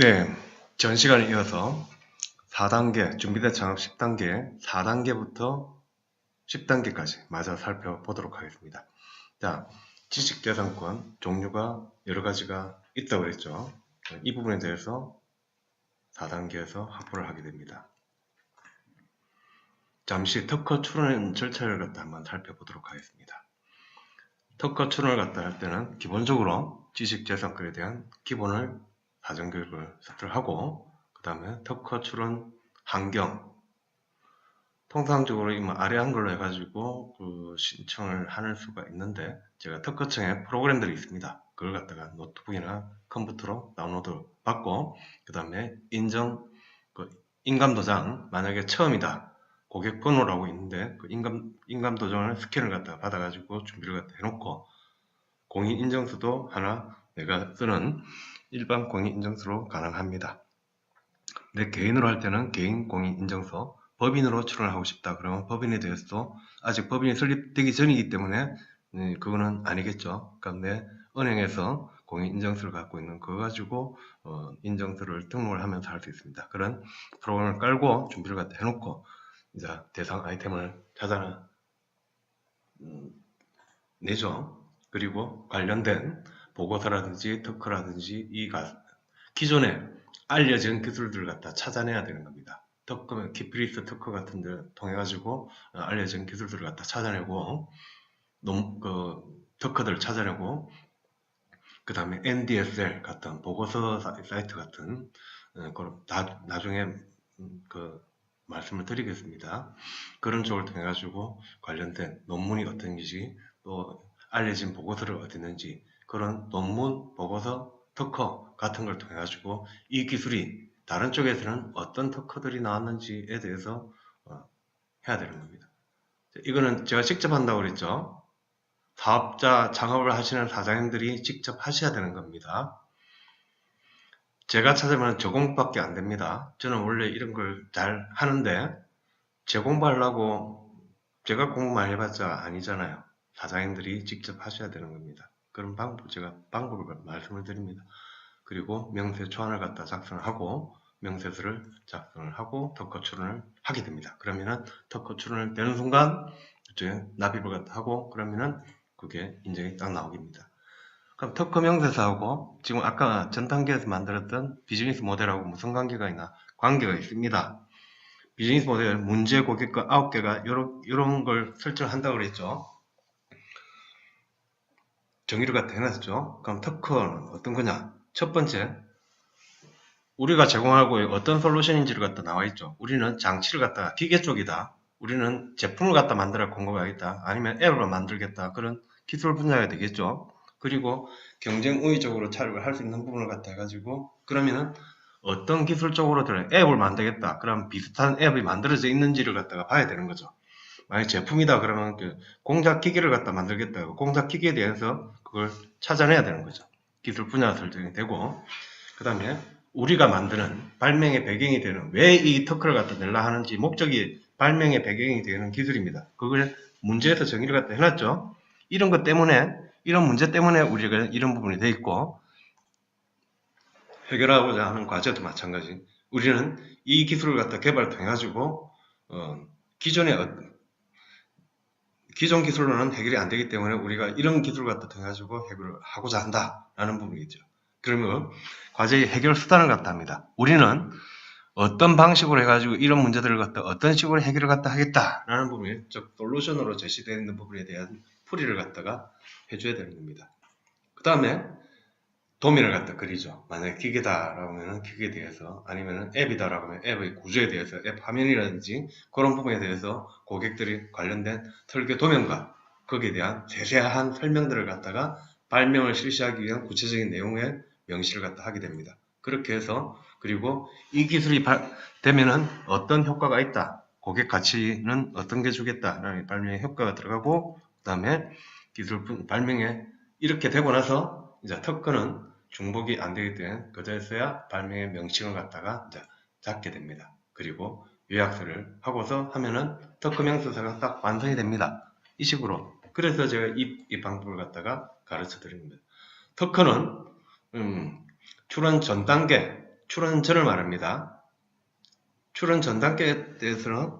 네, 전 시간에 이어서 4단계, 준비된 창업 10단계, 4단계부터 10단계까지 마저 살펴보도록 하겠습니다. 자, 지식재산권 종류가 여러 가지가 있다고 그랬죠. 이 부분에 대해서 4단계에서 확보를 하게 됩니다. 잠시 특허 출원 절차를 갖다 한번 살펴보도록 하겠습니다. 특허 출원을 갖다 할 때는 기본적으로 지식재산권에 대한 기본을 사전교육을 습득을 하고 그 다음에 특허 출원 환경 통상적으로 이 아래 한글로 해가지고 그 신청을 하는 수가 있는데 제가 특허청에 프로그램들이 있습니다. 그걸 갖다가 노트북이나 컴퓨터로 다운로드 받고 그 다음에 인정 그 인감 도장 만약에 처음이다 고객 번호라고 있는데 그 인감 인감 도장을 스캔을 갖다가 받아가지고 준비를 갖다 해놓고 공인 인증서도 하나 내가 쓰는 일반 공인 인증서로 가능합니다. 내 개인으로 할 때는 개인 공인 인증서, 법인으로 출원을 하고 싶다. 그러면 법인에 대해서도 아직 법인이 설립되기 전이기 때문에 네, 그거는 아니겠죠. 내 은행에서 공인 인증서를 갖고 있는 그거 가지고 어, 인증서를 등록을 하면서 할 수 있습니다. 그런 프로그램을 깔고 준비를 갖다 해놓고 이제 대상 아이템을 찾아 음, 내죠. 그리고 관련된 보고서라든지 특허라든지 이 가- 기존에 알려진 기술들을 갖다 찾아내야 되는 겁니다. 특허면 키프리스 특허 같은 데 통해 가지고 어, 알려진 기술들을 갖다 찾아내고 논, 그 특허들을 찾아내고 그 다음에 NDSL 같은 보고서 사- 사이트 같은 어, 그걸 나, 나중에 음, 그 말씀을 드리겠습니다. 그런 쪽을 통해 가지고 관련된 논문이 어떤지 또 알려진 보고서를 어디 있는지 그런 논문, 보고서, 특허 같은 걸 통해 가지고 이 기술이 다른 쪽에서는 어떤 특허들이 나왔는지에 대해서 어, 해야 되는 겁니다. 자, 이거는 제가 직접 한다고 그랬죠. 사업자 창업을 하시는 사장님들이 직접 하셔야 되는 겁니다. 제가 찾으면 저 공부밖에 안 됩니다. 저는 원래 이런 걸 잘 하는데 제 공부하려고 제가 공부만 해봤자 아니잖아요. 사장님들이 직접 하셔야 되는 겁니다. 그런 방법, 제가 방법을 말씀을 드립니다. 그리고 명세 초안을 갖다 작성을 하고 명세서를 작성을 하고 특허 출원을 하게 됩니다. 그러면은 특허 출원을 되는 순간 이제 납입을 갖다 하고 그러면은 그게 인정이 딱 나오겠습니다. 그럼 특허 명세서하고 지금 아까 전 단계에서 만들었던 비즈니스 모델하고 무슨 관계가 있나? 관계가 있습니다. 비즈니스 모델 문제 고객과 9개가 요런, 요런 걸 설정한다고 그랬죠. 정의를 갖다 해놨죠. 그럼 특허는 어떤 거냐? 첫 번째, 우리가 제공하고 어떤 솔루션인지를 갖다 나와 있죠. 우리는 장치를 갖다가 기계 쪽이다. 우리는 제품을 갖다 만들어 공급하겠다. 아니면 앱을 만들겠다. 그런 기술 분야가 되겠죠. 그리고 경쟁 우위적으로 차력을 할 수 있는 부분을 갖다 해가지고 그러면은 어떤 기술적으로 들어 앱을 만들겠다. 그럼 비슷한 앱이 만들어져 있는지를 갖다가 봐야 되는 거죠. 만약 제품이다 그러면 그 공작 기계를 갖다 만들겠다. 공작 기계에 대해서 그걸 찾아내야 되는 거죠. 기술 분야 설정이 되고 그 다음에 우리가 만드는 발명의 배경이 되는 왜이 특허를 갖다 내려 하는지 목적이 발명의 배경이 되는 기술입니다. 그걸 문제에서 정의를 갖다 해놨죠. 이런 것 때문에 이런 문제 때문에 우리가 이런 부분이 돼 있고 해결하고자 하는 과제도 마찬가지. 우리는 이 기술을 갖다 개발 통해 가지고 어, 기존의 어- 기존 기술로는 해결이 안 되기 때문에 우리가 이런 기술을 갖다 통해 가지고 해결을 하고자 한다라는 부분이죠. 그러면 과제의 해결 수단을 갖다 합니다. 우리는 어떤 방식으로 해가지고 이런 문제들을 갖다 어떤 식으로 해결을 갖다 하겠다라는 부분이 즉 솔루션으로 제시되어 있는 부분에 대한 풀이를 갖다가 해줘야 되는 겁니다. 그 다음에 도면을 갖다 그리죠. 만약에 기계다라고 하면 기계에 대해서 아니면 앱이다라고 하면 앱의 구조에 대해서 앱 화면이라든지 그런 부분에 대해서 고객들이 관련된 설계 도면과 거기에 대한 세세한 설명들을 갖다가 발명을 실시하기 위한 구체적인 내용의 명시를 갖다 하게 됩니다. 그렇게 해서 그리고 이 기술이 발- 되면은 어떤 효과가 있다. 고객 가치는 어떤 게 주겠다라는 발명의 효과가 들어가고 그 다음에 기술 분- 발명에 이렇게 되고 나서 이제 특허는 중복이 안 되기 때문에 그제서야 발명의 명칭을 갖다가 이제 잡게 됩니다. 그리고 요약서를 하고서 하면은 특허 명세서가 딱 완성이 됩니다. 이 식으로. 그래서 제가 이, 이 방법을 갖다가 가르쳐 드립니다. 특허는 음, 출원 전 단계 출원 전을 말합니다. 출원 전 단계에 대해서는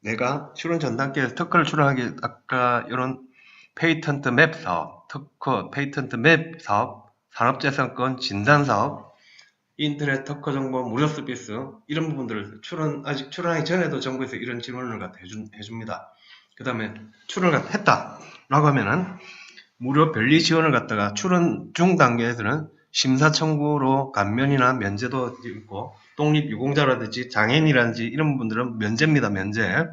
내가 출원 전 단계에서 특허를 출원하기 아까 이런 페이턴트 맵 사업, 특허 페이턴트 맵 사업, 산업재산권 진단 사업, 인터넷 특허 정보 무료 서비스 이런 부분들을 출원 아직 출원하기 전에도 정부에서 이런 지원을 갖다 해준, 해줍니다. 그 다음에 출원을 갖다 했다라고 하면은 무료 변리 지원을 갖다가 출원 중 단계에서는 심사 청구로 감면이나 면제도 있고 독립 유공자라든지 장애인이라든지 이런 분들은 면제입니다. 면제.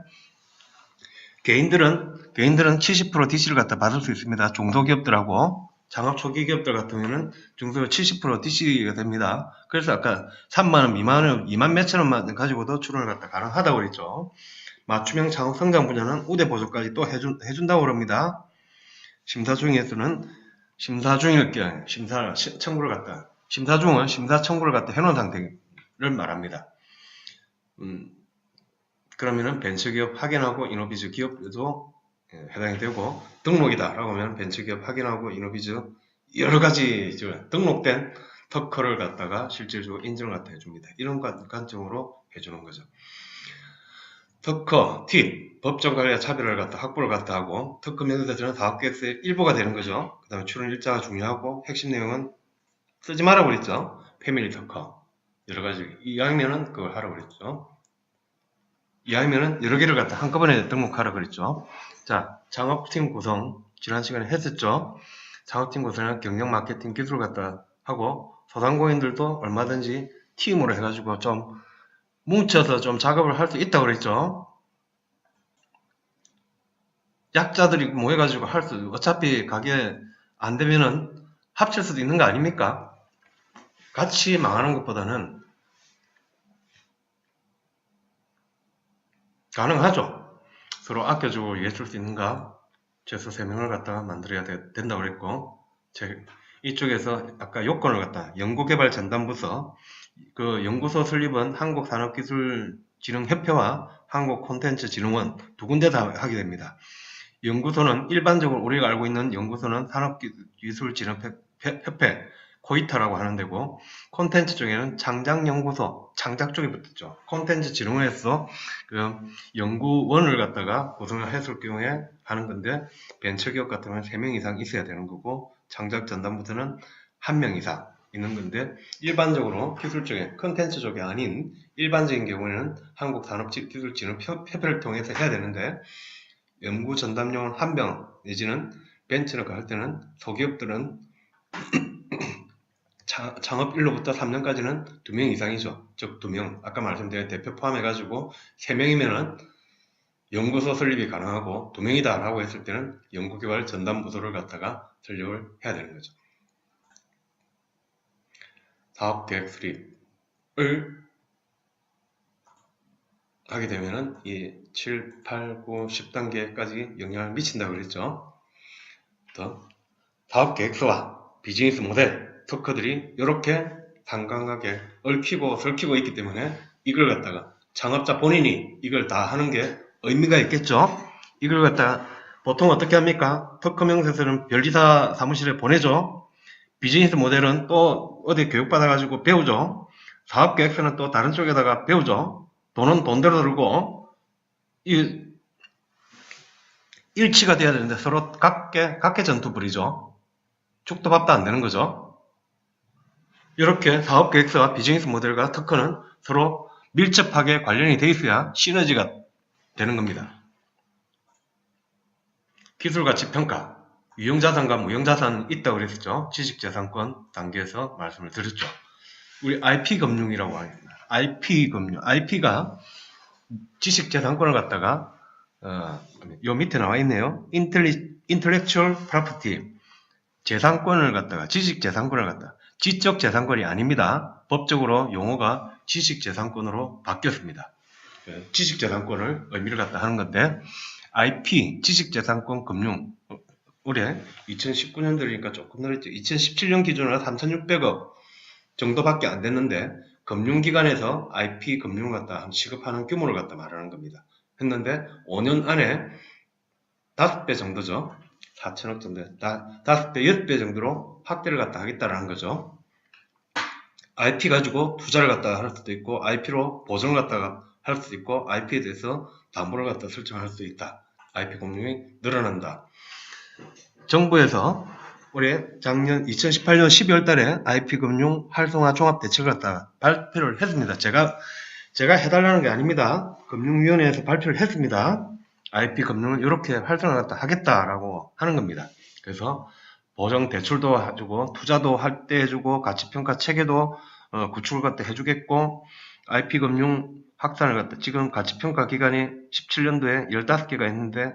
개인들은 개인들은 70% DC를 갖다 받을 수 있습니다. 중소기업들하고 장업 초기 기업들 같으면은 중소 70% DC가 됩니다. 그래서 아까 3만 원 미만은 2만 몇천 원만 가지고도 출원을 갖다 가능하다고 그랬죠. 맞춤형 창업 성장 분야는 우대 보조까지 또 해준, 해준다고 그럽니다. 심사 중에서는 심사 중일 경우 심사 시- 청구를 갖다 심사 중은 심사 청구를 갖다 해놓은 상태를 말합니다. 음, 그러면은 벤처기업 확인하고 이노비즈 기업에도 예, 해당이 되고 등록이다라고 하면 벤처기업 확인하고 이노비즈 여러 가지 저 등록된 특허를 갖다가 실질적으로 인정을 갖다 해줍니다. 이런 관- 관점으로 해주는 거죠. 특허, 팁, 법정 관리와 차별을 갖다 확보를 갖다 하고 특허 명세서는 사업계획서의 일부가 되는 거죠. 그 다음에 출원 일자가 중요하고 핵심 내용은 쓰지 말아 그랬죠. 패밀리 특허 여러 가지 이왕이면은 그걸 하라고 그랬죠. 이왕이면은 여러 개를 갖다 한꺼번에 등록하라 그랬죠. 자, 창업팀 구성 지난 시간에 했었죠. 창업팀 구성은 경영 마케팅 기술을 갖다 하고 소상공인들도 얼마든지 팀으로 해가지고 좀 뭉쳐서 좀 작업을 할 수 있다고 그랬죠. 약자들이 모여가지고 할 수, 어차피 가게 안 되면은 합칠 수도 있는 거 아닙니까? 같이 망하는 것보다는 가능하죠. 서로 아껴주고 얘기해줄 수 있는가? 최소 3명을 갖다가 만들어야 되- 된다고 그랬고, 제, 이쪽에서 아까 요건을 갖다 연구개발 전담부서 그 연구소 설립은 한국산업기술진흥협회와 한국콘텐츠진흥원 두 군데 다 하게 됩니다. 연구소는 일반적으로 우리가 알고 있는 연구소는 산업기술진흥협회 코이타라고 하는 데고 콘텐츠 쪽에는 창작연구소 창작 쪽에 붙었죠. 콘텐츠 진흥원에서 그 연구원을 갖다가 구성을 했을 경우에 하는 건데 벤처기업 같으면 3명 이상 있어야 되는 거고 창작 전담부서는 1명 이상 있는 건데 일반적으로 기술 쪽에 컨텐츠 쪽이 아닌 일반적인 경우에는 한국 산업기술 진흥 협회를 통해서 해야 되는데 연구 전담용은 한 명 내지는 벤처를 할 때는 소기업들은 차- 창업 1로부터 3년까지는 2명 이상이죠. 즉 2명. 아까 말씀드린 대표 포함해가지고 3명이면은 연구소 설립이 가능하고 2명이다 라고 했을 때는 연구개발 전담 부서를 갖다가 설립을 해야 되는 거죠. 사업계획 수립을 하게 되면은 이 7, 8, 9, 10단계까지 영향을 미친다고 그랬죠. 또 사업계획서와 비즈니스 모델, 특허들이 이렇게 단강하게 얽히고 설키고 있기 때문에 이걸 갖다가 창업자 본인이 이걸 다 하는 게 의미가 있겠죠. 이걸 갖다가 보통 어떻게 합니까? 특허 명세서는 변리사 사무실에 보내죠. 비즈니스 모델은 또 어디 교육받아가지고 배우죠. 사업 계획서는 또 다른 쪽에다가 배우죠. 돈은 돈대로 들고 이 일치가 돼야 되는데 서로 각계 각계 전투 벌이죠. 죽도 밥도 안 되는 거죠. 이렇게 사업 계획서와 비즈니스 모델과 특허는 서로 밀접하게 관련이 돼 있어야 시너지가 되는 겁니다. 기술 가치 평가, 유형자산과 무형자산 있다고 그랬었죠. 지식재산권 단계에서 말씀을 드렸죠. 우리 IP금융이라고 하겠습니다. IP금융, IP가 지식재산권을 갖다가 어, 요 밑에 나와 있네요. 인텔리, intellectual property, 재산권을 갖다가 지식재산권을 갖다 지적 재산권이 아닙니다. 법적으로 용어가 지식 재산권으로 바뀌었습니다. 그 지식 재산권을 의미를 갖다 하는 건데 IP 지식 재산권 금융 어, 올해 2019년도니까 조금 늘었죠. 2017년 기준으로 3,600억 정도밖에 안 됐는데 금융기관에서 IP 금융을 갖다 취급하는 규모를 갖다 말하는 겁니다. 했는데 5년 안에 5배 정도죠. 4천억 정도, 다, 5배, 6배 정도로 확대를 갖다 하겠다라는 거죠. IP 가지고 투자를 갖다가 할 수도 있고 IP로 보증을 갖다가 할 수도 있고 IP에 대해서 담보를 갖다 설정할 수 있다. IP 공룡이 늘어난다. 정부에서 올해 작년 2018년 12월 달에 IP 금융 활성화 종합 대책을 갖다가 발표를 했습니다. 제가 제가 해달라는 게 아닙니다. 금융위원회에서 발표를 했습니다. IP 금융을 이렇게 활성화 하겠다라고 하는 겁니다. 그래서 보정 대출도 해주고 투자도 할 때 해주고 가치 평가 체계도 어, 구축을 갖다 해주겠고 IP 금융 확산을 갖다 지금 가치 평가 기간이 17년도에 15개가 있는데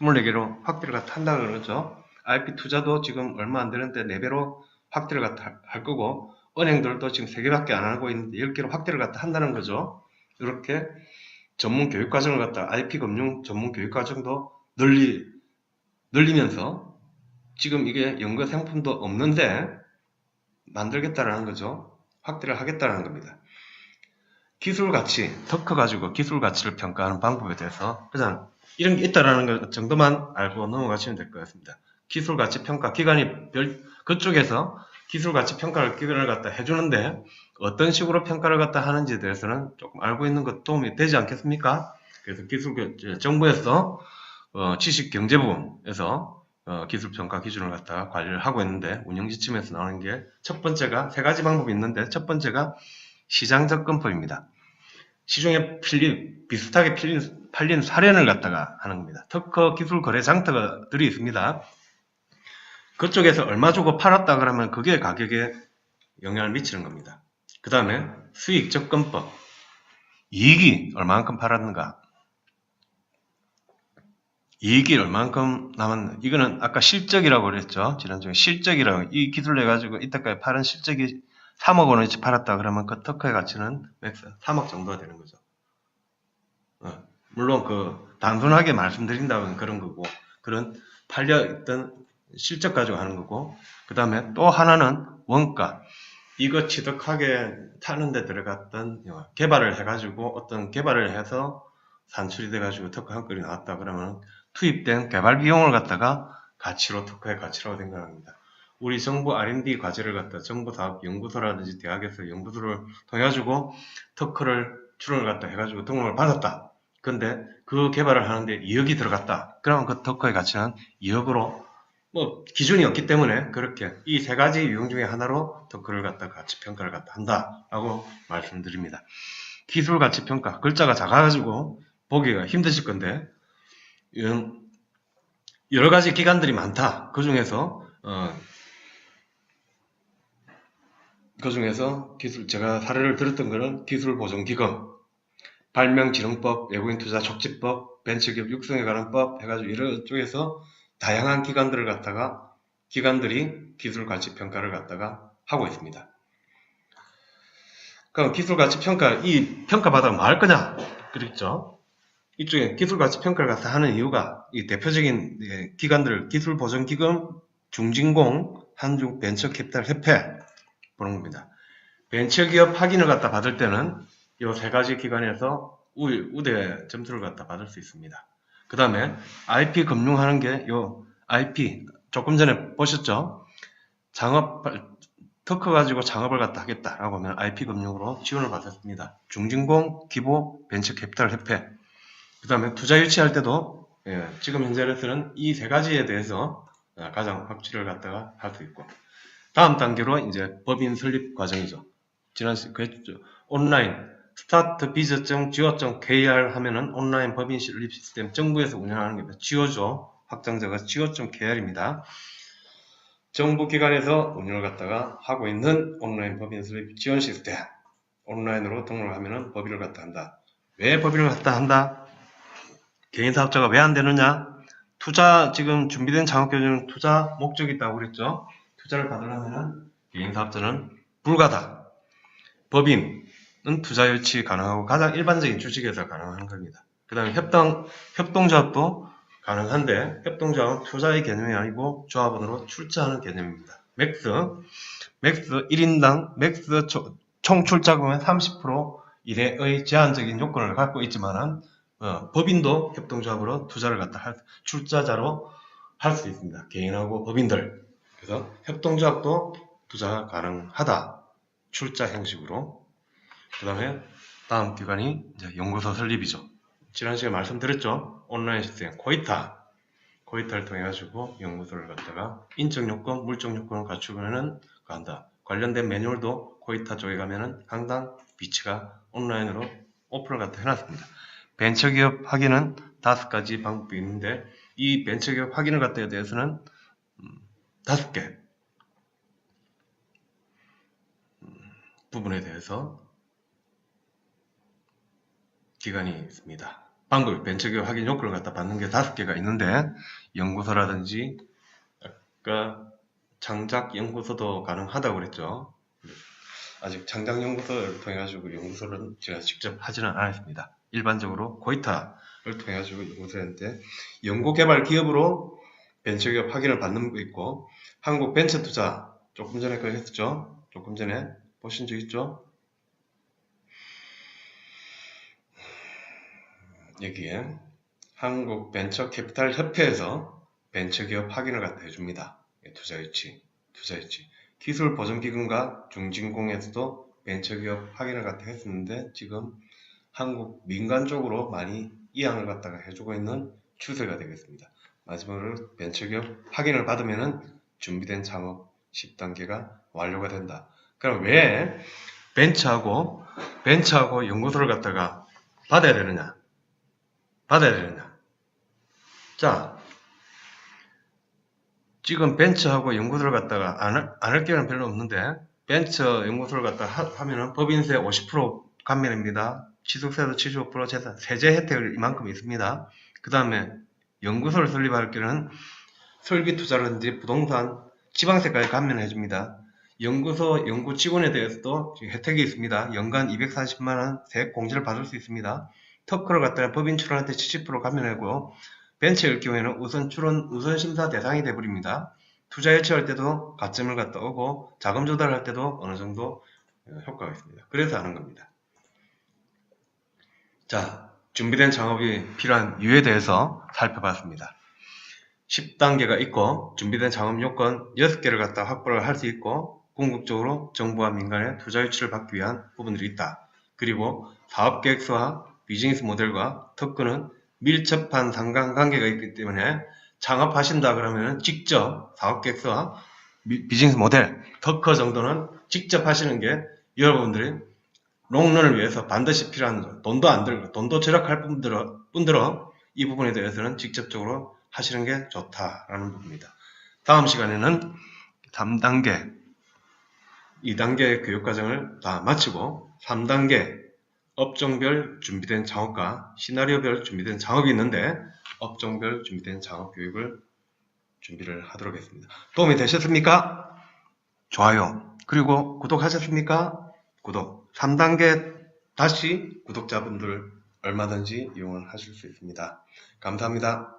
24개로 확대를 갖다 한다 그러죠. IP 투자도 지금 얼마 안 되는데 4배로 확대를 갖다 할 거고 은행들도 지금 3개밖에 안 하고 있는데 10개로 확대를 갖다 한다는 거죠. 이렇게 전문 교육 과정을 갖다 IP 금융 전문 교육 과정도 늘리 늘리면서 지금 이게 연구 상품도 없는데 만들겠다라는 거죠. 확대를 하겠다는 겁니다. 기술 가치, 터커 가지고 기술 가치를 평가하는 방법에 대해서 그냥 이런 게 있다라는 것 정도만 알고 넘어가시면 될 것 같습니다. 기술 가치 평가 기관이 별 그쪽에서 기술 가치 평가를 기관을 갖다 해주는데 어떤 식으로 평가를 갖다 하는지에 대해서는 조금 알고 있는 것 도움이 되지 않겠습니까? 그래서 기술 교- 정부에서 어, 지식 경제부에서 어, 기술 평가 기준을 갖다가 관리를 하고 있는데 운영 지침에서 나오는 게 첫 번째가 세 가지 방법이 있는데 첫 번째가 시장 접근법입니다. 시중에 필린 비슷하게 필린 팔린 사례를 갖다가 하는 겁니다. 특허 기술 거래 장터들이 있습니다. 그쪽에서 얼마 주고 팔았다 그러면 그게 가격에 영향을 미치는 겁니다. 그 다음에 수익 접근법. 이익이 얼마만큼 팔았는가? 이익이 얼마만큼 남았나? 이거는 아까 실적이라고 그랬죠. 지난주에 실적이라고 이 기술 내 가지고 이때까지 팔은 실적이 3억 원어치 팔았다 그러면 그 특허의 가치는 맥스 3억 정도가 되는 거죠. 어, 물론 그 단순하게 말씀드린다면 그런 거고 그런 팔려 있던 실적 가지고 하는 거고 그 다음에 또 하나는 원가 이거 취득하게 타는 데 들어갔던 개발을 해가지고 어떤 개발을 해서 산출이 돼가지고 특허 한 건이 나왔다 그러면 투입된 개발 비용을 갖다가 가치로 특허의 가치라고 생각합니다. 우리 정부 R&D 과제를 갖다 정부 사업 연구소라든지 대학에서 연구소를 통해 가지고 특허를 출원을 갖다 해가지고 등록을 받았다. 근데 그 개발을 하는데 2억이 들어갔다. 그러면 그 특허의 가치는 2억으로 뭐 기준이 없기 때문에 그렇게 이 세 가지 유형 중에 하나로 특허를 갖다 가치 평가를 갖다 한다라고 말씀드립니다. 기술 가치 평가 글자가 작아가지고 보기가 힘드실 건데 여러 가지 기관들이 많다. 그 중에서 어, 그 중에서 기술 제가 사례를 들었던 거는 기술보존기금, 발명진흥법, 외국인 투자 촉진법, 벤처기업 육성에 관한 법 해가지고 이런 쪽에서 다양한 기관들을 갖다가 기관들이 기술 가치 평가를 갖다가 하고 있습니다. 그럼 기술 가치 평가 이 평가 받으면 뭐할 거냐? 그랬죠. 이쪽에 기술 가치 평가를 갖다 하는 이유가 이 대표적인 예, 기관들 기술 보존 기금, 중진공, 한중 벤처 캐피탈 협회 보는 겁니다. 벤처기업 확인을 갖다 받을 때는 이 세 가지 기관에서 우, 우대 점수를 갖다 받을 수 있습니다. 그 다음에 IP 금융하는 게 요 IP 조금 전에 보셨죠? 창업 특허 가지고 창업을 갖다 하겠다라고 하면 IP 금융으로 지원을 받았습니다. 중진공, 기보, 벤처 캐피탈 협회. 그 다음에 투자 유치할 때도 예, 지금 현재로서는 이 세 가지에 대해서 어, 가장 확실을 갖다가 할 수 있고 다음 단계로 이제 법인 설립 과정이죠. 지난 시 그랬죠. 온라인 스타트 비즈.go.kr 하면은 온라인 법인 설립 시스템 정부에서 운영하는 겁니다. 지오죠. 확장자가 go.kr입니다. 정부 기관에서 운영을 갖다가 하고 있는 온라인 법인 설립 지원 시스템. 온라인으로 등록을 하면은 법인을 갖다 한다. 왜 법인을 갖다 한다? 개인 사업자가 왜 안 되느냐? 투자 지금 준비된 창업 교육은 투자 목적이 있다고 그랬죠. 투자를 받으려면 개인 사업자는 불가다. 법인 은 투자 유치 가능하고 가장 일반적인 주식에서 가능한 겁니다. 그 다음에 협동, 협동조합도 가능한데 협동조합은 투자의 개념이 아니고 조합원으로 출자하는 개념입니다. 맥스, 맥스 1인당 맥스 초- 총 출자금의 30% 이내의 제한적인 요건을 갖고 있지만은 어, 법인도 협동조합으로 투자를 갖다 할, 출자자로 할 수 있습니다. 개인하고 법인들. 그래서 협동조합도 투자가 가능하다. 출자 형식으로 그 다음에 다음 기관이 이제 연구소 설립이죠. 지난 시간에 말씀드렸죠. 온라인 시스템 코이타 코이타를 통해 가지고 연구소를 갖다가 인적 요건, 물적 요건을 갖추면은 간다. 관련된 매뉴얼도 코이타 쪽에 가면은 항상 위치가 온라인으로 오픈을 갖다 해놨습니다. 벤처기업 확인은 다섯 가지 방법이 있는데 이 벤처기업 확인을 갖다에 대해서는 음, 다섯 개 음, 부분에 대해서 기간이 있습니다. 방법, 벤처기업 확인 요건을 갖다 받는 게 다섯 개가 있는데 연구소라든지 아까 장작 연구소도 가능하다고 그랬죠. 아직 장작 연구소를 통해 가지고 연구소를 제가 직접 하지는 않았습니다. 일반적으로 고이타를 통해 가지고 연구소인데 연구개발 기업으로 벤처기업 확인을 받는 거 있고 한국 벤처투자 조금 전에 그거 했었죠. 조금 전에 보신 적 있죠? 여기에 한국 벤처 캐피탈 협회에서 벤처기업 확인을 갖다 해줍니다. 예, 투자 유치, 투자 유치. 기술 보전 기금과 중진공에서도 벤처기업 확인을 갖다 했었는데 지금 한국 민간 쪽으로 많이 이양을 갖다가 해주고 있는 추세가 되겠습니다. 마지막으로 벤처기업 확인을 받으면은 준비된 창업 10단계가 완료가 된다. 그럼 왜 벤처하고 벤처하고 연구소를 갖다가 받아야 되느냐? 받아야 되느냐? 자, 지금 벤처하고 연구소를 할- 안할 게는 별로 없는데 벤처 연구소를 하, 하면은 법인세 50% 감면입니다. 취득세도 75% 재산, 세제 혜택을 이만큼 있습니다. 그 다음에 연구소를 설립할 때는 설비 투자라든지 부동산, 지방세까지 감면해 줍니다. 연구소 연구 직원에 대해서도 혜택이 있습니다. 연간 240만원 세액 공제를 받을 수 있습니다. 特허를 갖다가 법인 출원할 때70% 감면하고 벤처일 경우에는 우선 출원 우선 심사 대상이 돼버립니다. 투자 유치할 때도 가점을 갖다 오고 자금 조달할 때도 어느 정도 어, 효과가 있습니다. 그래서 하는 겁니다. 자, 준비된 창업이 필요한 이유에 대해서 살펴봤습니다. 10단계가 있고 준비된 창업 요건 6개를 갖다 확보를 할 수 있고 궁극적으로 정부와 민간의 투자 유치를 받기 위한 부분들이 있다. 그리고 사업 계획서와 비즈니스 모델과 특허는 밀접한 상관관계가 있기 때문에 창업하신다 그러면 직접 사업 계획서와 미- 비즈니스 모델, 특허 정도는 직접 하시는 게 여러분들이 롱런을 위해서 반드시 필요한 거. 돈도 안 들고 돈도 절약할 분들은, 분들은 이 부분에 대해서는 직접적으로 하시는 게 좋다라는 부분입니다. 다음 시간에는 3단계, 2단계 교육과정을 다 마치고 3단계 업종별 준비된 창업과 시나리오별 준비된 창업이 있는데 업종별 준비된 창업 교육을 준비를 하도록 하겠습니다. 도움이 되셨습니까? 좋아요. 그리고 구독하셨습니까? 구독. 3단계 다시 구독자분들 얼마든지 이용을 하실 수 있습니다. 감사합니다.